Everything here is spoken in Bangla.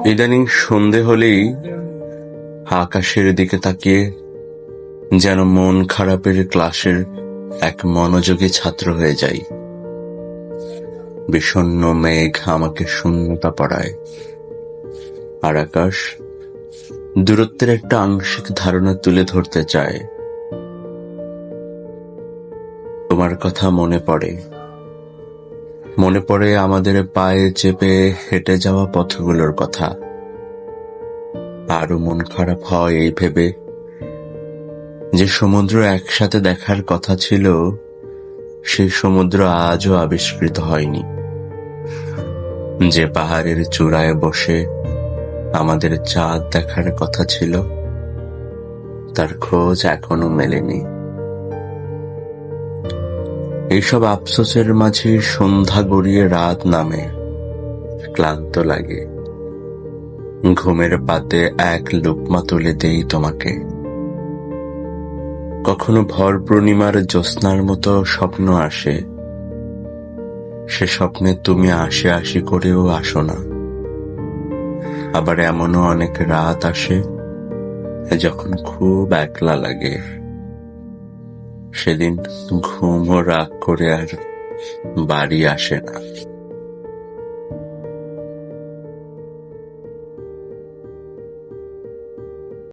ইদানিং সন্ধে হলেই আকাশের দিকে তাকিয়ে যেন মন খারাপের ক্লাসের এক মনোযোগী ছাত্র হয়ে যাই। বিষণ্ণ মেঘ আমাকে শূন্যতা পড়ায়। আর আকাশ দূরত্বের একটা আংশিক ধারণা তুলে ধরতে চায়। তোমার কথা মনে পড়ে। মনে পড়ে আমাদের পায়ে চেপে হেঁটে যাওয়া পথগুলোর কথা। আরও মন খারাপ হয় এই ভেবে। যে সমুদ্র একসাথে দেখার কথা ছিল, সেই সমুদ্র আজও আবিষ্কৃত হয়নি। যে পাহাড়ের চূড়ায় বসে আমাদের চাঁদ দেখার কথা ছিল, তার খোঁজ এখনও মেলেনি। এইসব আফসোসের মাঝে সন্ধ্যা গড়িয়ে রাত নামে। ক্লান্ত লাগে। ঘুমের পাতে এক লুকমা তুলে দেই তোমাকে। কখনো ভর পূর্ণিমার জ্যোৎস্নার মতো স্বপ্ন আসে। সে স্বপ্নে তুমি আসে আসি করেও আসো না। আবার এমনও অনেক রাত আসে, যখন খুব একলা লাগে। সেদিন ঘুমও রাগ করে আর বাড়ি আসে না।